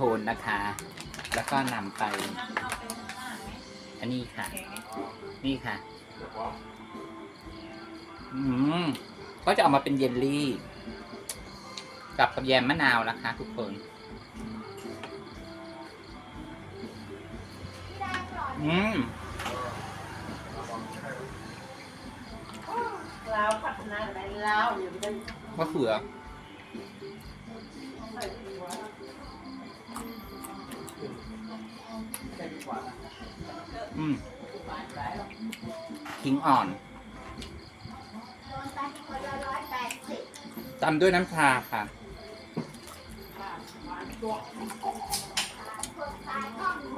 โทนนะคะ แล้วก็นำไป อันนี้ค่ะ นี่ค่ะ อืมก็จะออกมาเป็นเยลลี่ กับกับแยมมะนาวนะคะ ทุกคน อืมลาวพัฒนาอะไรลาวอยู่เป็นมะเขือ อืมขิงอ่อนตำด้วยน้ำชาค่ะเ